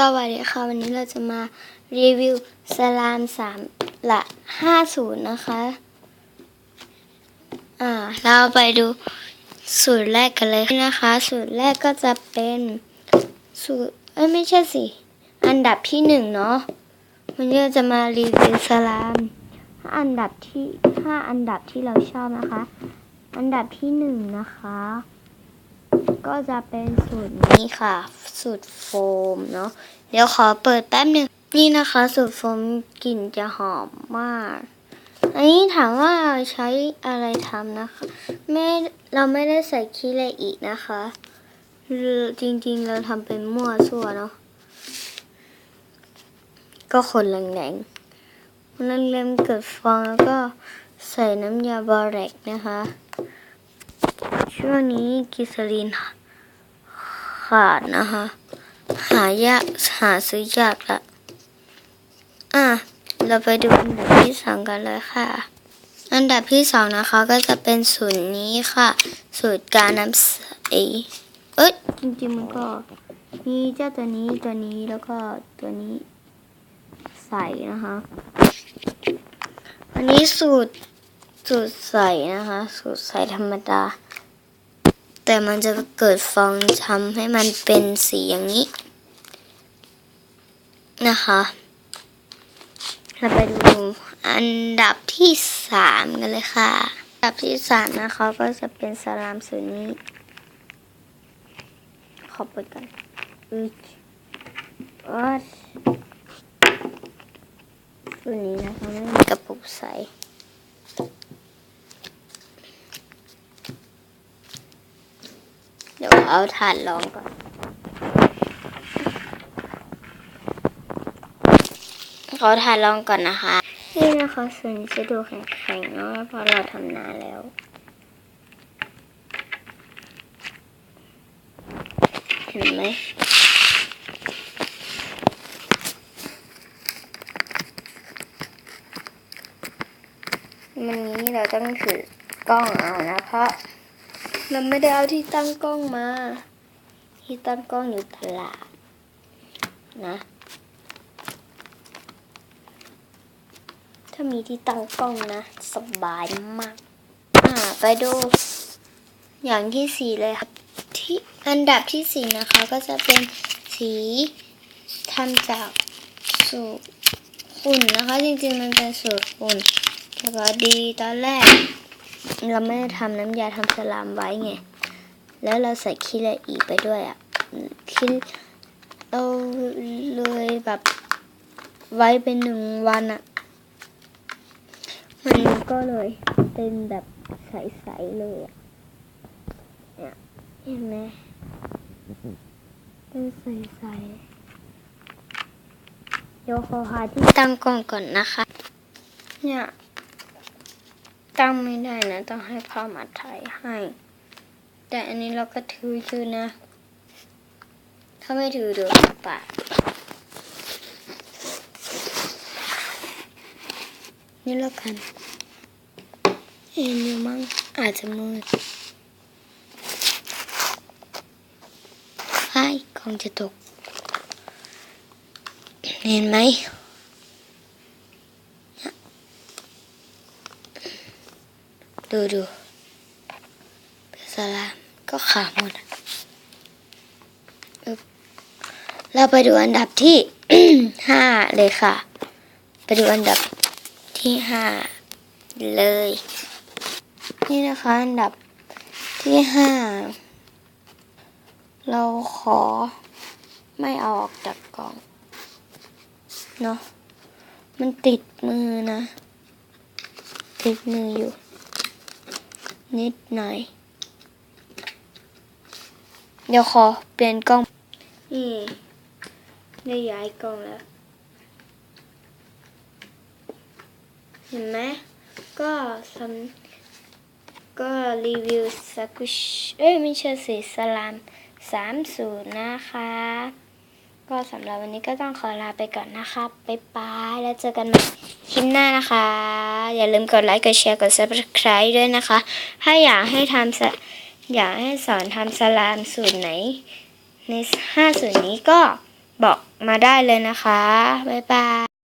สวัสดีค่ะ วันนี้เราจะมารีวิวสลามสามละห้าศูนย์นะคะ อ่า เราไปดูสูตรแรกกันเลยนะคะ สูตรแรกก็จะเป็นสูตรเอ้ยไม่ใช่สิ อันดับที่หนึ่งเนาะวันนี้เราจะมารีวิวสลามห้าอันดับที่ห้าอันดับที่เราชอบนะคะ อันดับที่หนึ่งนะคะ ก็จะเป็นสูตรนี้ค่ะ สูตรโฟมเนาะเดี๋ยวขอเปิดแป๊บหนึ่งนี่นะคะ สูตรโฟมกลิ่นจะหอมมากอันนี้ถามว่าใช้อะไรทำนะคะไม่เราไม่ได้ใส่ขี้เหละอีกนะคะคือจริงๆเราทำเป็นมั่วซั่วเนาะก็คนแรงๆคนแรงๆเกิดฟองแล้วก็ใส่น้ำยาบอแรกนะคะ ช่วงนี้กิสลีน ขาดนะคะ หายากหาซื้อยากละอะเราไปดูอันดับที่สองกันเลยค่ะ อันดับที่สองนะคะก็จะเป็นสูตรนี้ค่ะ สูตรการน้ำใสเอ้ยจริงๆมันก็มีเจ้าตัวนี้ตัวนี้แล้วก็ตัวนี้ใส่นะคะ อันนี้สูตรสูตรใส่นะคะ สูตรใส่ธรรมดา แต่มันจะเกิดฟองทำให้มันเป็นสีอย่างนี้ นะคะเราไปดูอันดับที่สามกันเลยค่ะ อันดับที่สามนะคะ ก็จะเป็นสลามสูนี้ ขอเปิดกันอึดอัดสูนี้นะคะไม่มีกระปุกใส เอาถ่าดรองก่อน ขอถ่ายลองก่อนนะคะนี่นะคะส่วนจะดูแข็งๆเนาะเพราะเราทำนาแล้วเห็นไหมมันนี้เราต้องถือกล้องเอานะเพราะ เราไม่ได้เอาที่ตั้งกล้องมา ที่ตั้งกล้องอยู่ตลาดนะ ถ้ามีที่ตั้งกล้องนะ สบายมาก อ่า ไปดู อย่างที่สี่เลยครับ ที่อันดับที่สี่นะคะก็จะเป็นสีทำจากสูตรฝุ่นนะคะ จริงๆมันเป็นสูตรฝุ่นแต่พอดีตอนแรก เราไม่ได้ทำน้ำยาทำสลามไว้ไง แล้วเราใส่ขี้ละอีไปด้วยอะขี้เราเลยแบบไว้เป็นหนึ่งวันอะ มันก็เลยเป็นแบบใสๆเลยอะเนี่ยเห็นไหมเป็นใสๆเดี๋ยวขอหาที่ตั้งกล้องก่อนนะคะ เนี่ย ตั้งไม่ได้นะ ต้องให้พ่อมาถ่ายให้ แต่อันนี้เราก็ถือคือนะ ถ้าไม่ถือเดี๋ยวปาดนี่แล้วกันเห็นยูมั้งอาจจะมืดไอ้กองจะตก เห็นไหม ดูดูเป็นสลามก็ขาหมดเราไปดูอันดับที่ห้าเลยค่ะ ไปดูอันดับที่ห้าเลย นี่นะคะอันดับที่ห้าเราขอไม่เอาออกจากกล่องเนาะมันติดมือนะ ติดมืออยู่ นิดหน่อย เดี๋ยวขอเปลี่ยนกล้อง นี่ได้ย้ายกล้องแล้ว เห็นไหม ก็สำก็รีวิวสกุช เอ้ยไม่ใช่สิสลามสามศูนย์นะคะ ก็สำหรับวันนี้ก็ต้องขอลาไปก่อนนะคะบ๊ายบายแล้วเจอกันใหม่คลิปหน้านะคะ อย่าลืมกดไลค์กดแชร์กด subscribe ด้วยนะคะ ถ้าอยากให้ทำอยากให้สอนทำสลามสูตรไหน ในห้าสูตรนี้ก็บอกมาได้เลยนะคะบ๊ายบาย